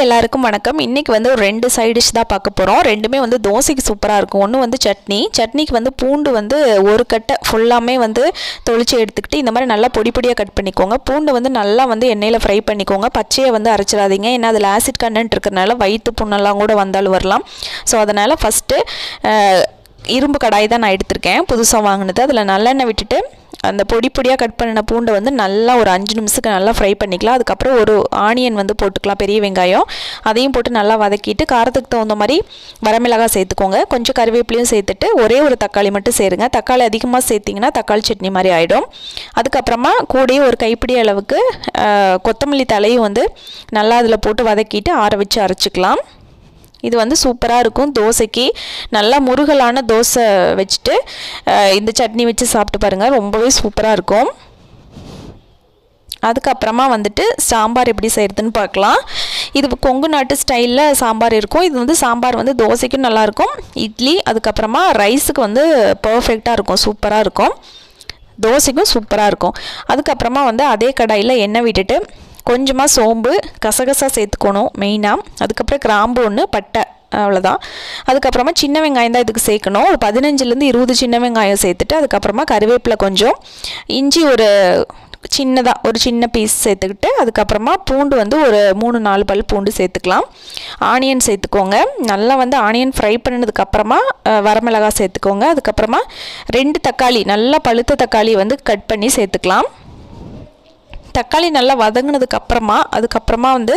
Hi எல்லாருக்கும் வணக்கம். இன்றைக்கி வந்து ஒரு ரெண்டு சைட் டிஷ் தான் பார்க்க போகிறோம் ரெண்டுமே வந்து தோசைக்கு சூப்பராக இருக்கும். ஒன்று வந்து சட்னி. சட்னிக்கு வந்து பூண்டு வந்து ஒரு கட்டை ஃபுல்லாமே வந்து தொளிச்சு எடுத்துக்கிட்டு இந்த மாதிரி நல்லா பொடி பொடியாக கட் பண்ணிக்கோங்க. பூண்டு வந்து நல்லா வந்து எண்ணெயில் ஃப்ரை பண்ணிக்கோங்க. பச்சையை வந்து அரைச்சிடாதீங்க. ஏன்னா அதில் ஆசிட் கண்டென்ட் இருக்கிறனால வயிற்று புண்ணெல்லாம் கூட வந்தாலும் வரலாம். ஸோ அதனால் ஃபஸ்ட்டு இரும்பு கடாய் தான் நான் எடுத்திருக்கேன். புதுசாக வாங்கினது. அதில் நல்லெண்ணெய் விட்டுட்டு அந்த பொடி பொடியாக கட் பண்ணின பூண்டை வந்து நல்லா ஒரு அஞ்சு நிமிஷத்துக்கு நல்லா ஃப்ரை பண்ணிக்கலாம். அதுக்கப்புறம் ஒரு ஆனியன் வந்து போட்டுக்கலாம் பெரிய வெங்காயம். அதையும் போட்டு நல்லா வதக்கிட்டு காரத்துக்கு தகுந்த மாதிரி வரமிளகாய் சேர்த்துக்கோங்க. கொஞ்சம் கருவேப்பிலையும் சேர்த்துட்டு ஒரே ஒரு தக்காளி மட்டும் சேருங்க. தக்காளி அதிகமாக சேர்த்திங்கன்னா தக்காளி சட்னி மாதிரி ஆகிடும் அதுக்கப்புறமா கூடயே ஒரு கைப்பிடி அளவுக்கு கொத்தமல்லி தலையும் வந்து நல்லா அதில் போட்டு வதக்கிட்டு ஆற வச்சு அரைச்சிக்கலாம். இது வந்து சூப்பராக இருக்கும். தோசைக்கு நல்லா முருகலான தோசை வச்சுட்டு இந்த சட்னி வச்சு சாப்பிட்டு பாருங்கள் ரொம்பவே சூப்பராக இருக்கும். அதுக்கப்புறமா வந்துட்டு சாம்பார் எப்படி செய்கிறதுன்னு பார்க்கலாம். இது கொங்கு நாட்டு ஸ்டைலில் சாம்பார் இருக்கும். இது வந்து சாம்பார் வந்து தோசைக்கும் நல்லாயிருக்கும் இட்லி அதுக்கப்புறமா ரைஸுக்கு வந்து பர்ஃபெக்டாக இருக்கும். சூப்பராக இருக்கும். தோசைக்கும் சூப்பராக இருக்கும். அதுக்கப்புறமா வந்து அதே கடாயில் எண்ணெய் விட்டுட்டு கொஞ்சமாக சோம்பு கசகசா சேர்த்துக்கணும் மெயினாக அதுக்கப்புறம் கிராம்பு ஒன்று பட்டை அவ்வளோதான் அதுக்கப்புறமா சின்ன வெங்காயம் தான் இதுக்கு சேர்க்கணும். ஒரு பதினஞ்சுலேருந்து இருபது சின்ன வெங்காயம் சேர்த்துட்டு அதுக்கப்புறமா கருவேப்பிலை கொஞ்சம் இஞ்சி ஒரு சின்னதாக ஒரு சின்ன பீஸ் சேர்த்துக்கிட்டு அதுக்கப்புறமா பூண்டு வந்து ஒரு மூணு நாலு பல் பூண்டு சேர்த்துக்கலாம். ஆனியன் சேர்த்துக்கோங்க. நல்லா வந்து ஆனியன் ஃப்ரை பண்ணினதுக்கப்புறமா வரமிளகா சேர்த்துக்கோங்க. அதுக்கப்புறமா ரெண்டு தக்காளி நல்லா பழுத்த தக்காளி வந்து கட் பண்ணி சேர்த்துக்கலாம். தக்காளி நல்லா வதங்கினதுக்கு அப்புறமா அதுக்கப்புறமா வந்து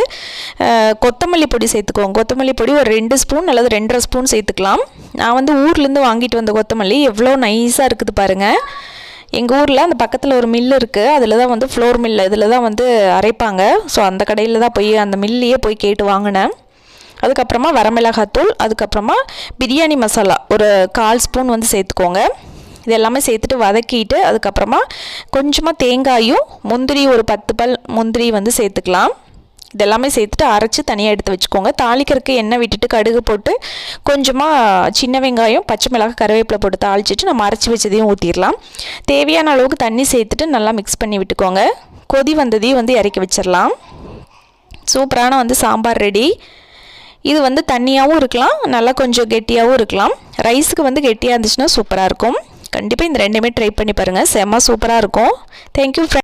கொத்தமல்லி பொடி சேர்த்துக்குவோம். கொத்தமல்லி பொடி ஒரு ரெண்டு ஸ்பூன் அல்லது ரெண்டரை ஸ்பூன் சேர்த்துக்கலாம். நான் வந்து ஊர்லேருந்து வாங்கிட்டு வந்த கொத்தமல்லி எவ்வளோ நைஸாக இருக்குது பாருங்கள் எங்கள் ஊரில் அந்த பக்கத்தில் ஒரு மில் இருக்குது அதில் தான் வந்து ஃப்ளோர் மில் இதில் தான் வந்து அரைப்பாங்க. ஸோ அந்த கடையில் தான் போய் அந்த மில்லையே போய் கேட்டு வாங்கினேன். அதுக்கப்புறமா வரமிளகாத்தூள் அதுக்கப்புறமா பிரியாணி மசாலா. ஒரு கால் ஸ்பூன் வந்து சேர்த்துக்கோங்க. இது எல்லாமே சேர்த்துட்டு வதக்கிட்டு அதுக்கப்புறமா கொஞ்சமாக தேங்காயும் முந்திரி ஒரு பத்து பல் முந்திரி வந்து சேர்த்துக்கலாம். இதெல்லாமே சேர்த்துட்டு அரைச்சி தனியாக எடுத்து வச்சுக்கோங்க. தாளிக்கிறதுக்கு எண்ணெய் விட்டுட்டு கடுகு போட்டு கொஞ்சமாக சின்ன வெங்காயம் பச்சை மிளகாய் கருவேப்பிலை போட்டு தாளிச்சிட்டு நம்ம அரைச்சி வச்சதையும் ஊற்றிடலாம் தேவையான அளவுக்கு தண்ணி சேர்த்துட்டு நல்லா மிக்ஸ் பண்ணி விட்டுக்கோங்க. கொதி வந்ததையும் வந்து இறக்கி வச்சிடலாம். சூப்பரான வந்து சாம்பார் ரெடி. இது வந்து தண்ணியாகவும் இருக்கலாம் நல்லா கொஞ்சம் கெட்டியாகவும் இருக்கலாம். ரைஸுக்கு வந்து கெட்டியாக இருந்துச்சுன்னா சூப்பராக இருக்கும். கண்டிப்பாக இந்த ரெண்டுமே ட்ரை பண்ணி பாருங்கள் செம்ம சூப்பராக இருக்கும். தேங்க்யூ